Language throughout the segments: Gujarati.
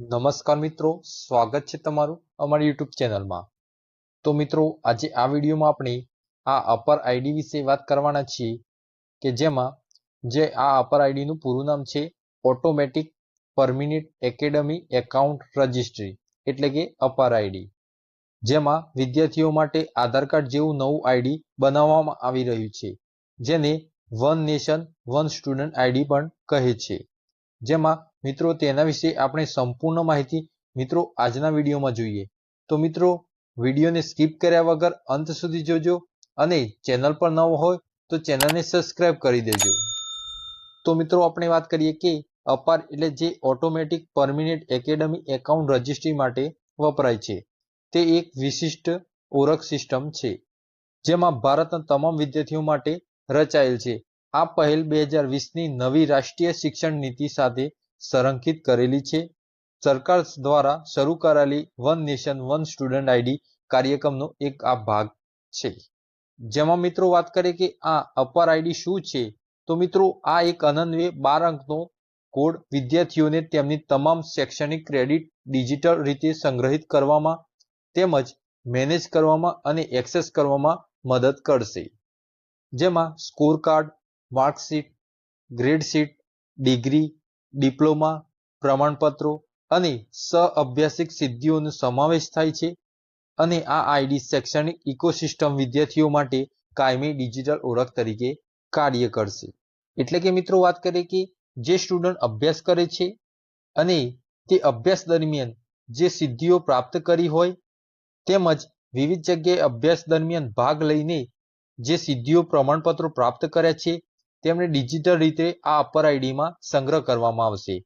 નમસ્કાર મિત્રો, સ્વાગત છે તમારું અમારી યુટ્યુબ ચેનલમાં. તો મિત્રો, આજે આ વિડીયોમાં આપણે આ અપર આઈડી વિશે વાત કરવાના છીએ કે જેમાં જે આ અપર આઈડીનું પૂરું નામ છે automatic permanent academy account registry એટલે કે અપર આઈડી જેમાં વિદ્યાર્થીઓ માટે આધાર કાર્ડ જેવું નવું આઈડી બનાવવામાં આવી રહ્યું છે, જેને one nation one student ID પણ કહે છે. જેમાં મિત્રો તેના વિશે આપણે સંપૂર્ણ માહિતી મિત્રો આજના વિડીયોમાં જોઈએ. તો મિત્રો, વિડીયોને સ્કીપ કર્યા વગર અંત સુધી જોજો અને ચેનલ પર નવો હોય તો ચેનલને સબસ્ક્રાઇબ કરી દેજો. તો મિત્રો, આપણે વાત કરીએ કે અપાર એટલે જે automatic permanent academy account registry માટે વપરાય છે. તે એક વિશિષ્ટ ઓળખ સિસ્ટમ છે, જેમાં ભારતના તમામ વિદ્યાર્થીઓ માટે રચાયેલ છે. આ પહેલ બે હજાર વીસની નવી રાષ્ટ્રીય શિક્ષણ નીતિ સાથે સંરેખિત કરેલી છે. સરકાર દ્વારા શરૂ કરાયેલી one nation, one student ID કાર્યક્રમનો એક આ ભાગ છે. જેમાં મિત્રો વાત કરીએ કે આ અપર આઈડી શું છે, તો મિત્રો આ એક અનન્ય બાર અંકનો કોડ વિદ્યાર્થીઓને તેમની તમામ શૈક્ષણિક ક્રેડિટ ડિજિટલ રીતે સંગ્રહિત કરવામાં, તેમજ મેનેજ કરવામાં અને એક્સેસ કરવામાં મદદ કરશે. જેમાં score card marksheet grade sheet degree diploma પ્રમાણપત્રો અને સહઅભ્યાસિક સિદ્ધિઓનો સમાવેશ થાય છે. અને આ આઈડી શૈક્ષણિક ઇકોસિસ્ટમ વિદ્યાર્થીઓ માટે કાયમી ડિજિટલ ઓળખ તરીકે કાર્ય કરશે. એટલે કે મિત્રો વાત કરીએ કે જે સ્ટુડન્ટ અભ્યાસ કરે છે અને તે અભ્યાસ દરમિયાન જે સિદ્ધિઓ પ્રાપ્ત કરી હોય તેમજ વિવિધ જગ્યાએ અભ્યાસ દરમિયાન ભાગ લઈને જે સિદ્ધિઓ પ્રમાણપત્રો પ્રાપ્ત કર્યા છે તેમને ડિજિટલ રીતે આ અપર આઈડીમાં સંગ્રહ કરવામાં આવશે.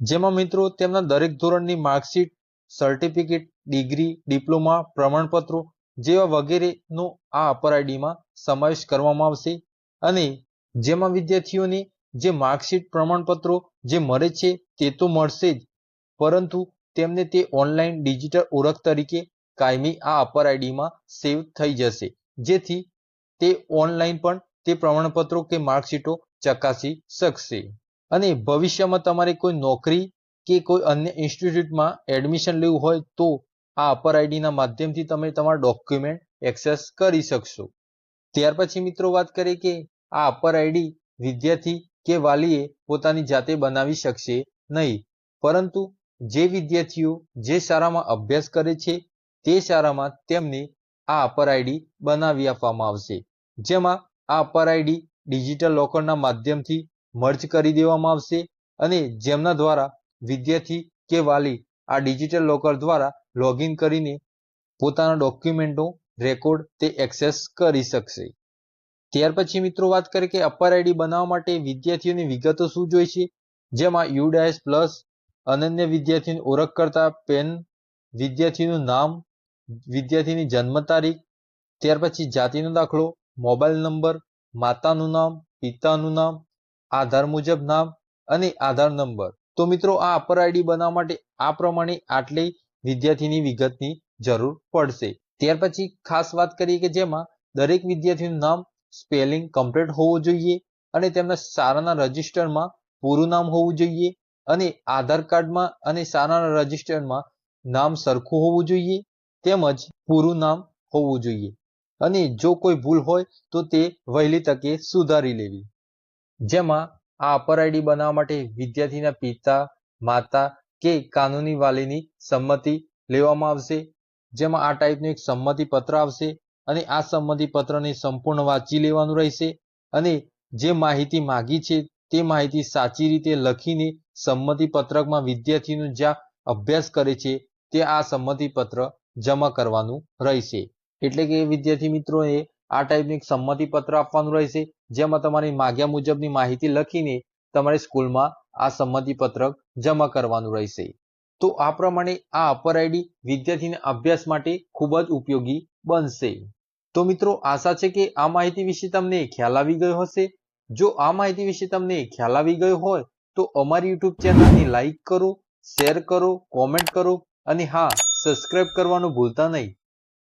જેમાં મિત્રો તેમના દરેક ધોરણની માર્કશીટ સર્ટિફિકેટ ડિગ્રી ડિપ્લોમા પ્રમાણપત્રો જેવા વગેરેનો આ અપર આઈડીમાં સમાવેશ કરવામાં આવશે અને જેમાં વિદ્યાર્થીઓને જે માર્કશીટ પ્રમાણપત્રો જે મળે છે તે તો મળશે જ, પરંતુ તેમને તે ઓનલાઈન ડિજિટલ ઓળખ તરીકે કાયમી આ અપર આઈડીમાં સેવ થઈ જશે. જેથી તે ઓનલાઈન પણ તે પ્રમાણપત્રો કે માર્કશીટો ચકાસી શકશે. અને ભવિષ્યમાં તમારે કોઈ નોકરી કે કોઈ અન્ય ઇન્સ્ટિટ્યૂટમાં એડમિશન લેવું હોય તો આ અપર આઈડીના માધ્યમથી તમે તમારા ડોક્યુમેન્ટ એક્સેસ કરી શકશો. ત્યાર પછી મિત્રો વાત કરીએ કે આ અપર આઈડી વિદ્યાર્થી કે વાલીએ પોતાની જાતે બનાવી શકશે નહીં. પરંતુ જે વિદ્યાર્થીઓ જે શાળામાં અભ્યાસ કરે છે તે શાળામાં તેમને આ અપર આઈડી બનાવી આપવામાં આવશે. જેમાં આ અપર આઈડી ડિજિટલ લોકરના માધ્યમથી મર્જ કરી દેવામાં આવશે અને જેમના દ્વારા વિદ્યાર્થી કે વાલી આ ડિજિટલ લોકર દ્વારા લોગિન કરીને પોતાના ડોક્યુમેન્ટો, રેકોર્ડ તે એક્સેસ કરી શકશે. ત્યાર પછી મિત્રો વાત કરીએ કે અપર આઈડી બનાવવા માટે વિદ્યાર્થીઓની વિગતો શું જોઈશે? જેમાં યુડાયસ પ્લસ અનન્ય વિદ્યાર્થીની ઓળખ કરતા પેન, વિદ્યાર્થીનું નામ, વિદ્યાર્થીની જન્મ તારીખ, ત્યાર પછી જાતિનો દાખલો મોબાઈલ નંબર, માતાનું નામ, પિતાનું નામ, આધાર મુજબ નામ અને આધાર નંબર. તો મિત્રો, આ અપર આઈડી બનાવવા માટે આ પ્રમાણે આટલી વિદ્યાર્થીની વિગતની જરૂર પડશે. ત્યાર પછી ખાસ વાત કરીએ કે જેમાં દરેક વિદ્યાર્થીનું નામ સ્પેલિંગ કમ્પ્લીટ હોવું જોઈએ અને તેમના શાળાના રજિસ્ટરમાં પૂરું નામ હોવું જોઈએ અને આધાર કાર્ડમાં અને શાળાના રજિસ્ટરમાં નામ સરખું હોવું જોઈએ તેમજ પૂરું નામ હોવું જોઈએ. અને જો કોઈ ભૂલ હોય, તો તે વહેલી તકે સુધારી લેવી. જેમાં આ અપર આઈડી બનાવવા માટે વિદ્યાર્થીના પિતા, માતા કે કાનૂની વાલીની સંમતિ લેવામાં આવશે, જેમાં આ ટાઈપનું એક સંમતિ પત્ર આવશે અને આ સંમતિ પત્રને સંપૂર્ણ વાંચી લેવાનું રહેશે અને જે માહિતી માગી છે, તે માહિતી સાચી રીતે લખીને સંમતિ પત્રકમાં વિદ્યાર્થીનું જ્યાં અભ્યાસ કરે છે, તે આ સંમતિ પત્ર જમા કરવાનું રહેશે. એટલે કે વિદ્યાર્થી મિત્રોએ આ ટાઈપનું એક સંમતિ પત્ર આપવાનું રહેશે, જેમાં તમારી માગ્યા મુજબની માહિતી લખીને તમારે સ્કૂલમાં આ સંમતિ પત્રક જમા કરવાનું રહેશે. તો આ પ્રમાણે આ અપર આઈડી વિદ્યાર્થીના અભ્યાસ માટે ખૂબ જ ઉપયોગી બનશે. તો મિત્રો, આશા છે કે આ માહિતી વિશે તમને ખ્યાલ આવી ગયો હશે. જો આ માહિતી વિશે તમને ખ્યાલ આવી ગયો હોય, તો અમારી યુટ્યુબ ચેનલને લાઈક કરો, શેર કરો, કોમેન્ટ કરો અને હા, સબસ્ક્રાઇબ કરવાનું ભૂલતા નહીં.